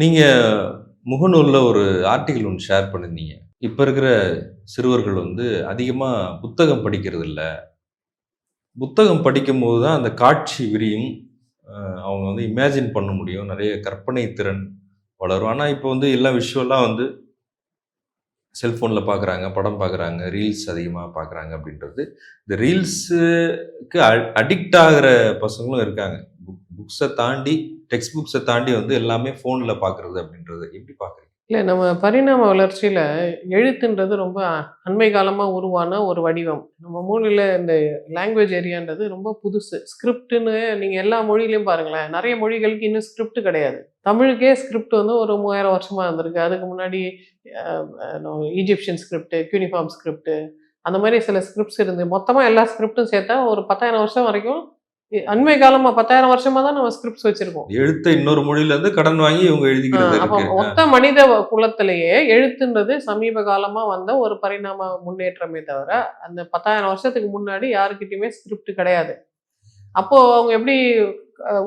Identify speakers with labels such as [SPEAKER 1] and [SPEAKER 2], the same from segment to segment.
[SPEAKER 1] நீங்கள் முகநூலில் ஒரு ஆர்டிகிள் ஒன்று ஷேர் பண்ணியிருந்தீங்க இப்போ இருக்கிற சிறுவர்கள் வந்து அதிகமாக புத்தகம் படிக்கிறது இல்லை புத்தகம் படிக்கும்போது தான் அந்த காட்சி விரியும் அவங்க வந்து இமேஜின் பண்ண முடியும். நிறைய கற்பனை திறன் வளரும். ஆனால் இப்போ வந்து எல்லாம் விஷுவலாக வந்து செல்ஃபோனில் பார்க்குறாங்க படம் பார்க்குறாங்க ரீல்ஸ் அதிகமாக பார்க்குறாங்க அப்படின்றது. இந்த ரீல்ஸுக்கு அடிக்ட் ஆகிற பசங்களும் இருக்காங்க. புக் புக்ஸை தாண்டி டெக்ஸ்ட் புக்ஸை தாண்டி வந்து எல்லாமே ஃபோனில் பார்க்குறது அப்படின்றது எப்படி பார்க்குறீங்க
[SPEAKER 2] இல்லை நம்ம பரிணாம வளர்ச்சியில் எழுத்துன்றது ரொம்ப அண்மை காலமாக உருவான ஒரு வடிவம். நம்ம மூலையில் இந்த லாங்குவேஜ் ஏரியான்றது ரொம்ப புதுசு. ஸ்கிரிப்டுன்னு நீங்கள் எல்லா மொழியிலையும் பாருங்களேன். நிறைய மொழிகளுக்கு இன்னும் ஸ்கிரிப்ட் கிடையாது. தமிழுக்கே ஸ்கிரிப்ட் வந்து ஒரு மூவாயிரம் வருஷமாக இருந்திருக்கு. அதுக்கு முன்னாடி ஈஜிப்ஷியன் ஸ்கிரிப்ட் யூனிஃபார்ம் ஸ்கிரிப்ட் அந்த மாதிரி சில ஸ்கிரிப்ட்ஸ் இருந்து மொத்தமாக எல்லா ஸ்கிரிப்டும் சேர்த்தா ஒரு பத்தாயிரம் வருஷம் வரைக்கும் அண்மை காலமாக பத்தாயிரம் வருஷமாக தான் நம்ம ஸ்கிரிப்ட்ஸ் வச்சுருக்கோம்.
[SPEAKER 1] எழுத்தை இன்னொரு மொழியில இருந்து கடன் வாங்கி இவங்க எழுதிக்கிறது
[SPEAKER 2] மொத்த மனித குலத்திலேயே எழுத்துன்றது சமீப காலமா வந்த ஒரு பரிணாம முன்னேற்றமே தவிர அந்த பத்தாயிரம் வருஷத்துக்கு முன்னாடி யாருக்கிட்டயுமே ஸ்கிரிப்ட் கிடையாது. அப்போ அவங்க எப்படி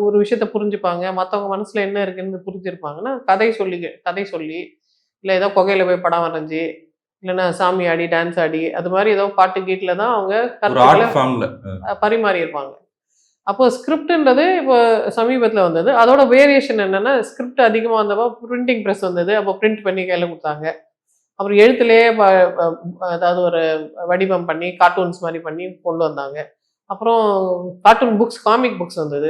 [SPEAKER 2] ஒரு விஷயத்த புரிஞ்சுப்பாங்க? மற்றவங்க மனசுல என்ன இருக்குன்னு புரிஞ்சிருப்பாங்கன்னா கதை சொல்லி கதை சொல்லி இல்லை ஏதோ குகையில போய் படம் வரைஞ்சி இல்லைன்னா சாமி ஆடி டான்ஸ் ஆடி அது மாதிரி ஏதோ பாட்டு கீட்டில் தான் அவங்க பரிமாறி இருப்பாங்க அப்போ ஸ்கிரிப்ட்ன்றது இப்போ சமீபத்தில் வந்தது. அதோட வேரியேஷன் என்னன்னா ஸ்கிரிப்ட் அதிகமாக வந்தப்போ பிரிண்டிங் ப்ரெஸ் வந்தது. அப்போ பிரிண்ட் பண்ணி கையில் கொடுத்தாங்க. அப்புறம் எழுத்துலேயே அதாவது ஒரு வடிவம் பண்ணி கார்ட்டூன்ஸ் மாதிரி பண்ணி கொண்டு வந்தாங்க. அப்புறம் கார்ட்டூன் புக்ஸ் காமிக் புக்ஸ் வந்தது.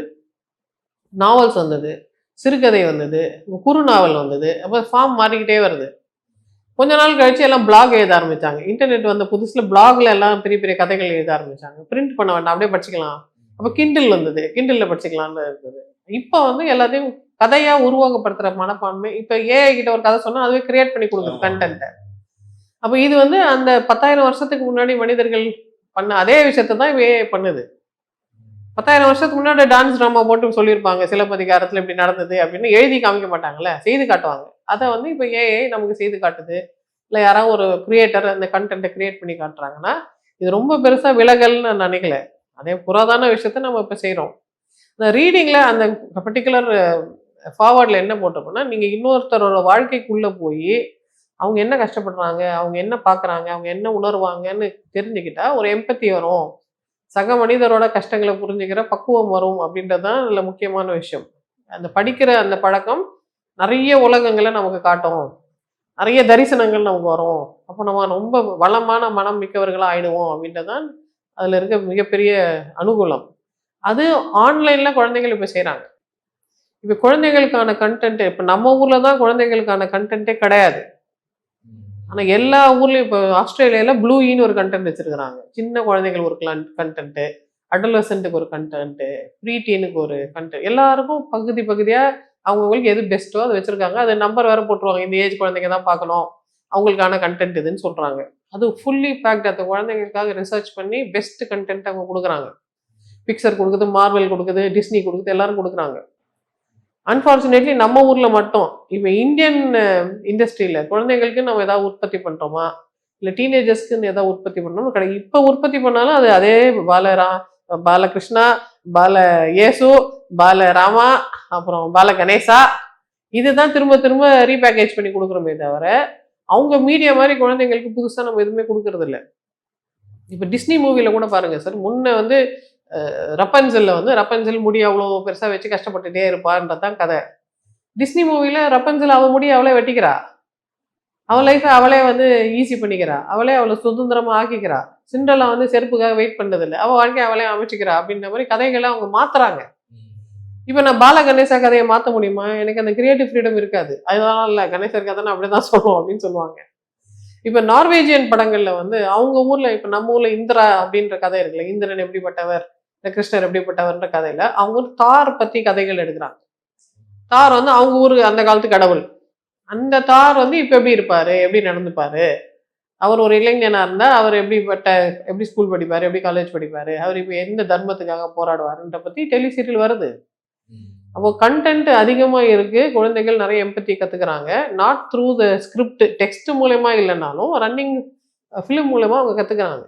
[SPEAKER 2] நாவல்ஸ் வந்தது. சிறுகதை வந்தது. குறு நாவல் வந்தது. அப்போ ஃபார்ம் மாறிக்கிட்டே வருது. கொஞ்ச நாள் கழிச்சு எல்லாம் பிளாக் எழுத ஆரம்பித்தாங்க இன்டர்நெட் வந்த புதுசில் பிளாகில் எல்லாம் பெரிய பெரிய கதைகள் எழுத ஆரம்பிச்சாங்க. பிரிண்ட் பண்ண வேண்டாம். அப்படியே படிச்சுக்கலாம். அப்போ கிண்டில் வந்தது. கிண்டில்ல படிச்சுக்கலாம்னு இருந்தது. இப்போ வந்து எல்லாத்தையும் கதையா உருவாக்கப்படுத்துற மனப்பான்மை இப்போ ஏஐ கிட்ட ஒரு கதை சொன்னா அதுவே கிரியேட் பண்ணி கொடுக்குது. கண்டென்ட்டை அப்போ இது வந்து அந்த பத்தாயிரம் வருஷத்துக்கு முன்னாடி மனிதர்கள் பண்ண அதே விஷயத்தை தான் ஏஐ பண்ணுது. பத்தாயிரம் வருஷத்துக்கு முன்னாடி டான்ஸ் ட்ராமா போட்டு சொல்லியிருப்பாங்க சிலப்பதிகாரத்தில் இப்படி நடந்தது அப்படின்னு எழுதி காமிக்க மாட்டாங்கல்ல செய்து காட்டுவாங்க. அதை வந்து இப்போ ஏஐ நமக்கு செய்து காட்டுது. இல்லை யாராவது ஒரு கிரியேட்டர் அந்த கண்டென்ட்டை கிரியேட் பண்ணி காட்டுறாங்கன்னா இது ரொம்ப பெருசா விலகல்னு நான் நினைக்கல. அதே புராதான விஷயத்த நம்ம இப்போ செய்கிறோம் இந்த ரீடிங்கில் அந்த பர்டிகுலர் ஃபார்வர்டில் என்ன போட்டிருக்கோம்னா நீங்கள் இன்னொருத்தரோட வாழ்க்கைக்குள்ளே போய் அவங்க என்ன கஷ்டப்படுறாங்க அவங்க என்ன பார்க்குறாங்க அவங்க என்ன உணர்வாங்கன்னு தெரிஞ்சுக்கிட்டா ஒரு எம்பத்தி வரும். சக மனிதரோட கஷ்டங்களை புரிஞ்சுக்கிற பக்குவம் வரும் அப்படின்றது தான் இதில் முக்கியமான விஷயம். அந்த படிக்கிற அந்த பழக்கம் நிறைய உலகங்களை நமக்கு காட்டும். நிறைய தரிசனங்கள் நமக்கு வரும். அப்போ நம்ம ரொம்ப வளமான மனம் மிக்கவர்களாக ஆயிடுவோம் அப்படின்றது தான் அதில் இருக்க மிகப்பெரிய அனுகூலம். அது ஆன்லைனில் குழந்தைகள் இப்போ செய்கிறாங்க இப்போ குழந்தைகளுக்கான கண்டென்ட்டு இப்போ நம்ம ஊரில் தான் குழந்தைகளுக்கான கண்டென்ட்டே கிடையாது. ஆனால் எல்லா ஊர்லேயும் இப்போ ஆஸ்திரேலியாவில் ப்ளூயின்னு ஒரு கண்டென்ட் வச்சுருக்குறாங்க. சின்ன குழந்தைகள் ஒரு கண்டென்ட்டு அடலசன்ட்டுக்கு ஒரு கண்டென்ட்டு ப்ரீடீனுக்கு ஒரு கண்டென்ட் எல்லாருக்கும் பகுதி பகுதியாக அவங்கவுங்களுக்கு எது பெஸ்ட்டோ அதை வச்சுருக்காங்க. அது நம்பர் வேறு போட்டுருவாங்க. இந்த ஏஜ் குழந்தைங்க தான் பார்க்கணும். அவங்களுக்கான கண்டென்ட் இதுன்னு சொல்கிறாங்க அது ஃபுல்லி பேக்ட் அந்த குழந்தைங்களுக்காக ரிசர்ச் பண்ணி பெஸ்ட் கண்டென்ட் அவங்க கொடுக்குறாங்க. பிக்சர் கொடுக்குது மார்வல் கொடுக்குது டிஸ்னி கொடுக்குது எல்லாரும் கொடுக்குறாங்க. அன்ஃபார்ச்சுனேட்லி நம்ம ஊரில் மட்டும். இப்போ இந்தியன் இண்டஸ்ட்ரியில் குழந்தைங்களுக்கு நம்ம எதாவது உற்பத்தி பண்ணுறோமா இல்லை டீனேஜர்ஸ்க்குன்னு எதாவது உற்பத்தி பண்ணோம் கிடையாது இப்போ உற்பத்தி பண்ணாலும் அது அதே பாலரா பாலகிருஷ்ணா பால இயேசு பால ராமா அப்புறம் பால கணேசா இதுதான் திரும்ப திரும்ப ரீபேக்கேஜ் பண்ணி கொடுக்குறோமே தவிர அவங்க மீடியா மாதிரி குழந்தைங்களுக்கு புதுசாக நம்ம எதுவுமே கொடுக்கறதில்ல. இப்போ டிஸ்னி மூவியில் கூட பாருங்கள் சார் முன்னே வந்து ரப்பன்சலில் வந்து ரப்பன்சல் முடி அவ்வளோ பெருசாக வச்சு கஷ்டப்பட்டுட்டே இருப்பான்றது தான் கதை. டிஸ்னி மூவியில் ரப்பன்சல் அவள் முடி அவளே வெட்டிக்கிறா. அவள் லைஃப்பை அவளே வந்து ஈஸி பண்ணிக்கிறா. அவளே அவளை சுதந்திரமாக ஆக்கிக்கிறா. சிண்டலா வந்து செருப்புக்காக வெயிட் பண்ணதில்லை. அவள் வாழ்க்கையை அவளே அமைச்சிக்கிறா அப்படின்ற மாதிரி கதைகளை அவங்க மாத்துறாங்க. இப்போ நான் பால கணேசா கதையை மாற்ற முடியுமா? எனக்கு அந்த கிரியேட்டிவ் ஃப்ரீடம் இருக்காது. அதனால இல்லை கணேசர் கதை நான் அப்படி தான் சொல்லுவோம் அப்படின்னு சொல்லுவாங்க. இப்போ நார்வேஜியன் படங்களில் வந்து அவங்க ஊரில் இப்போ நம்ம ஊரில் இந்திரா அப்படின்ற கதை இருக்குல்ல இந்திரன் எப்படிப்பட்டவர் இந்த கிருஷ்ணர் எப்படிப்பட்டவர்ன்ற கதையில் அவங்க ஒரு தார் பற்றி கதைகள் எடுக்கிறாங்க. தார் வந்து அவங்க ஊர் அந்த காலத்து கடவுள். அந்த தார் வந்து இப்போ எப்படி இருப்பார்? எப்படி நடந்துப்பார்? அவர் ஒரு இளைஞனாக இருந்தால் அவர் எப்படிப்பட்ட எப்படி ஸ்கூல் படிப்பார்? எப்படி காலேஜ் படிப்பார்? அவர் இப்போ எந்த தர்மத்துக்காக போராடுவாருன்ற பற்றி டெலிசீரியல் வருது. அப்போ கண்டென்ட் அதிகமாக இருக்குது குழந்தைகள் நிறைய எம்பத்தி கற்றுக்குறாங்க not through the script text மூலயமா இல்லைனாலும் ரன்னிங் ஃபிலிம் மூலயமா அவங்க கற்றுக்குறாங்க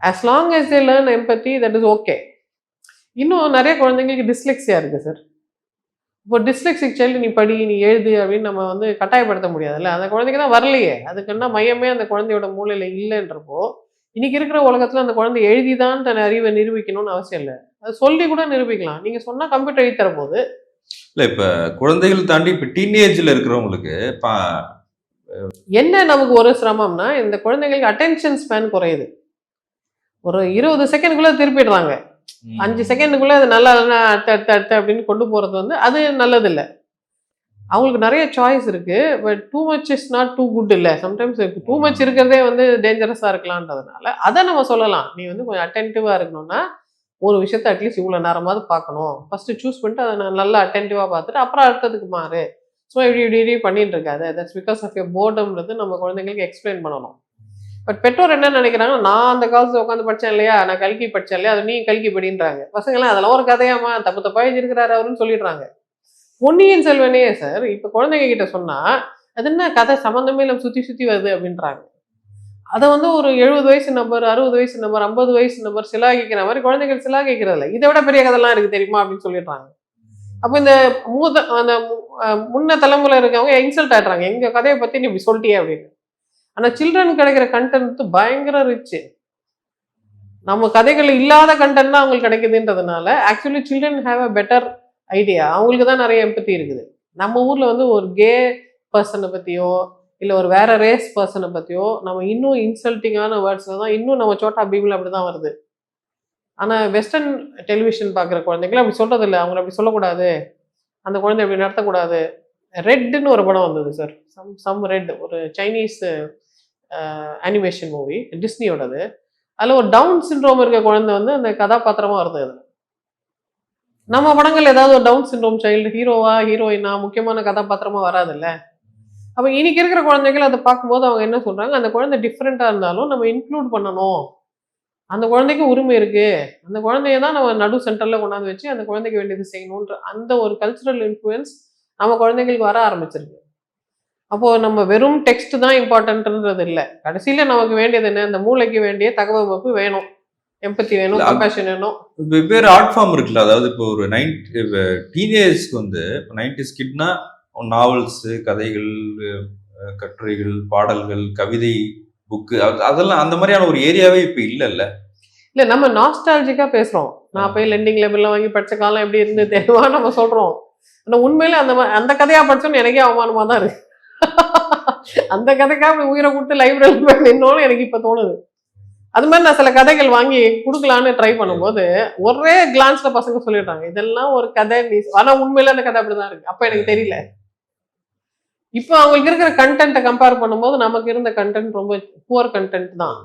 [SPEAKER 2] as long as they learn empathy that is okay இன்னும் நிறைய குழந்தைங்களுக்கு டிஸ்லெக்ஸியா இருக்குது சார் இப்போ டிஸ்லெக்ஸிக் சைல்டு நீ படி நீ எழுது அப்படின்னு நம்ம வந்து கட்டாயப்படுத்த முடியாதுல்ல? அந்த குழந்தைக்கு தான் வரலையே. அதுக்குன்னா மையமே அந்த குழந்தையோட மூலையில் இல்லைன்றப்போ இன்னைக்கு இருக்கிற உலகத்துல அந்த குழந்தை எழுதிதான் தன் அறிவை நிரூபிக்கணும்னு அவசியம் இல்லை. அது சொல்லி கூட நிரூபிக்கலாம். நீங்க சொன்னா கம்ப்யூட்டர் எழுதி தர போது
[SPEAKER 1] இல்ல இப்ப குழந்தைகள் தாண்டி இப்ப டீனேஜ்ல இருக்கிறவங்களுக்கு
[SPEAKER 2] என்ன நமக்கு ஒரு சிரமம்னா இந்த குழந்தைங்களுக்கு அட்டென்ஷன் ஸ்பேன் குறையுது. ஒரு இருபது செகண்டுக்குள்ள திருப்பிடுறாங்க. அஞ்சு செகண்டுக்குள்ள அது நல்லா அடுத்த அடுத்த அடுத்த அப்படின்னு கொண்டு போறது வந்து அது நல்லது இல்லை அவங்களுக்கு நிறைய சாய்ஸ் இருக்கு but too much is not too good இல்லை. சம்டைம்ஸ் டூ மச் இருக்கிறதே வந்து டேஞ்சரஸாக இருக்கலான்றதுனால அதை நம்ம சொல்லலாம். நீ வந்து கொஞ்சம் அட்டென்டிவாக இருக்கணும்னா ஒரு விஷயத்த அட்லீஸ்ட் இவ்வளோ நேரமாவது பார்க்கணும். ஃபர்ஸ்ட் சூஸ் பண்ணிட்டு அதை நான் நல்லா அட்டென்டிவாக பார்த்துட்டு அப்புறம் அடுத்ததுக்கு மாறு. ஸோ இப்படி இப்படி இப்படி பண்ணிட்டு இருக்காது. தட்ஸ் பிகாஸ் ஆஃப் யர் போர்டம்ன்றது நம்ம குழந்தைங்களுக்கு எக்ஸ்பிளைன் பண்ணணும். பட் பெற்றோர் என்ன நினைக்கிறாங்க நான் அந்த காலத்துல உட்காந்து படிச்சேன் இல்லையா? நான் கல்கி படிச்சேன் இல்லையா? அது நீ கல்கி படின்றாங்க. பசங்களாம் அதெல்லாம் ஒரு கதையாமா தப்பு தப்பா எழுதியிருக்கிறாரு அவருன்னு சொல்லிடுறாங்க. பொன்னியின் செல்வனே சார் இப்ப குழந்தைங்க கிட்ட சொன்னா அது என்ன கதை? சம்மந்தமே இல்லாம சுத்தி சுத்தி வருது அப்படின்றாங்க. அதை வந்து ஒரு எழுபது வயசு நம்பர் அறுபது வயசு நம்பர் ஐம்பது வயசு நம்பர் சிலாகிக்கிற மாதிரி குழந்தைகள் சிலாகிக்கிறது இதை விட பெரிய கதைலாம் இருக்கு தெரியுமா? அப்படின்னு சொல்லிடுறாங்க. அப்போ இந்த மூத அந்த முன்ன தலைமுறை இருக்கவங்க இன்சல்ட் ஆயிடுறாங்க. எங்க கதையை பத்தி நீ இப்படி சொல்லிட்டியே அப்படின்னு. ஆனா சில்ட்ரன் கிடைக்கிற கண்டென்ட் பயங்கர ரிச்சு நம்ம கதைகள் இல்லாத கண்டென்ட் தான் அவங்களுக்கு கிடைக்குதுன்றதுனால actually children have a better idea அவங்களுக்கு தான் நிறைய எம்பத்தி இருக்குது. நம்ம ஊரில் வந்து ஒரு கே பர்சனை பற்றியோ இல்லை ஒரு வேற ரேஸ் பர்சனை பற்றியோ நம்ம இன்னும் இன்சல்ட்டிங்கான வேர்ட்ஸில் தான் இன்னும் நம்ம சோட்டா பீபிள் அப்படிதான் வருது. ஆனால் வெஸ்டர்ன் டெலிவிஷன் பார்க்குற குழந்தைகள் அப்படி சொல்கிறது இல்லை அவங்கள அப்படி சொல்லக்கூடாது. அந்த குழந்தை அப்படி நடத்தக்கூடாது. ரெட்டுன்னு ஒரு படம் வந்தது சார் சம் சம் ரெட் ஒரு சைனீஸ் அனிமேஷன் மூவி டிஸ்னியோடது அதில் ஒரு டவுன் சின்ரோம் இருக்க குழந்தை வந்து அந்த கதாபாத்திரமாக வருது அது நம்ம படங்கள் ஏதாவது ஒரு டவுன் சிண்ட்ரோம் சைல்டு ஹீரோவா ஹீரோயினா முக்கியமான கதாபாத்திரமா வராதுல்ல? அப்போ இன்னைக்கு இருக்கிற குழந்தைகள் அதை பார்க்கும்போது அவங்க என்ன சொல்றாங்க? அந்த குழந்தை டிஃப்ரெண்டா இருந்தாலும் நம்ம இன்க்ளூட் பண்ணணும். அந்த குழந்தைக்கு உரிமை இருக்கு. அந்த குழந்தைய தான் நம்ம நடு சென்டர்ல கொண்டாந்து வச்சு அந்த குழந்தைக்கு வேண்டியது செய்யணுன்ற அந்த ஒரு கல்ச்சுரல் இன்ஃப்ளூயன்ஸ் நம்ம குழந்தைங்களுக்கு வர ஆரம்பிச்சிருக்கு. அப்போ நம்ம வெறும் டெக்ஸ்ட் தான் இம்பார்ட்டன்ட்ன்றது இல்லை கடைசியில நமக்கு வேண்டியது என்ன? இந்த மூளைக்கு வேண்டிய தகவமைப்பு வேணும். எம்பத்தி வேணும் கம்பேஷன் வேணும்.
[SPEAKER 1] வெவ்வேறு ஆர்ட் ஃபார்ம் இருக்குல்ல அதாவது இப்போ ஒரு நைன் டீனேஜ்க்கு வந்து நைன்டிஸ் கிட்னா நாவல்ஸ் கதைகள் கட்டுரைகள் பாடல்கள் கவிதை புக்கு அதெல்லாம் அந்த மாதிரியான ஒரு ஏரியாவே இப்ப இல்லைல்ல.
[SPEAKER 2] இல்ல நம்ம நாஸ்டாலஜிக்கா பேசுறோம். நான் போய் லெண்டிங் லெவல்ல வாங்கி படிச்ச காலம் எப்படி இருந்து தெரியுமா நம்ம சொல்றோம். ஆனா உண்மையில அந்த மா- அந்த கதையா படிச்சோன்னு எனக்கே அவமானமா தான் இருக்கு. அந்த கதைக்கா அப்படி உயிரை கொடுத்து லைப்ரரியில் போய் நின்னோன்னு எனக்கு இப்ப தோணுது. அது மாதிரி நான் சில கதைகள் வாங்கி கொடுக்கலான்னு ட்ரை பண்ணும்போது ஒரே கிளான்ஸ்ல பசங்க சொல்லிடுறாங்க இதெல்லாம் ஒரு கதை நீ ஆனா உண்மையில அந்த கதை அப்படிதான் இருக்கு. அப்ப எனக்கு தெரியல. இப்போ அவங்களுக்கு இருக்கிற கண்டென்ட்டை கம்பேர் பண்ணும்போது நமக்கு இருந்த கண்டென்ட் ரொம்ப புவர் கண்டென்ட் தான்.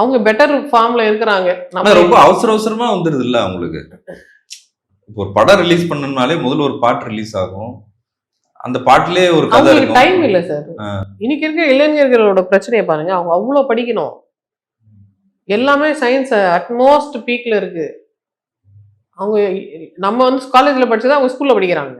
[SPEAKER 2] அவங்க பெட்டர் ஃபார்ம்ல இருக்கிறாங்க. நம்ம
[SPEAKER 1] ரொம்ப அவசர அவசரமா வந்துருது இல்ல அவங்களுக்கு. இப்போ ஒரு படம் ரிலீஸ் பண்ணணும்னாலே முதல்ல ஒரு பாட்டு ரிலீஸ் ஆகும். அந்த பாட்டுலயே ஒரு கதை
[SPEAKER 2] டைம் இல்ல சார். இன்னைக்கு இருக்கிற இளைஞர்களோட பிரச்சனையை பாருங்க அவங்க அவ்வளவு படிக்கணும். எல்லாமே சயின்ஸ் அட்மோஸ்ட் பீக்கில் இருக்குது அவங்க நம்ம வந்து காலேஜில் படிச்சது அவங்க ஸ்கூலில் படிக்கிறாங்க.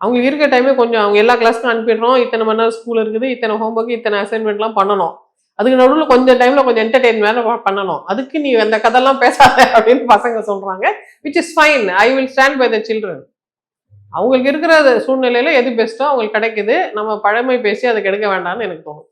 [SPEAKER 2] அவங்களுக்கு இருக்க டைமே கொஞ்சம் அவங்க எல்லா கிளாஸ்க்கும் அனுப்பிடுறோம். இத்தனை மணி நேரம் ஸ்கூல் இருக்குது. இத்தனை ஹோம்ஒர்க் இத்தனை அசைன்மெண்ட்லாம் பண்ணணும். அதுக்கு நடுவில் கொஞ்சம் டைமில் கொஞ்சம் என்டர்டெயின்மெண்ட் பண்ணணும். அதுக்கு நீ அந்த கதைலாம் பேசாத அப்படின்னு பசங்க சொல்கிறாங்க which is fine I will stand by the children அவங்களுக்கு இருக்கிற சூழ்நிலையில் எது பெஸ்ட்டோ அவங்களுக்கு கிடைக்குது. நம்ம பழமை பேசி அதை கெடுக்க வேண்டாம்னு எனக்கு தோணும்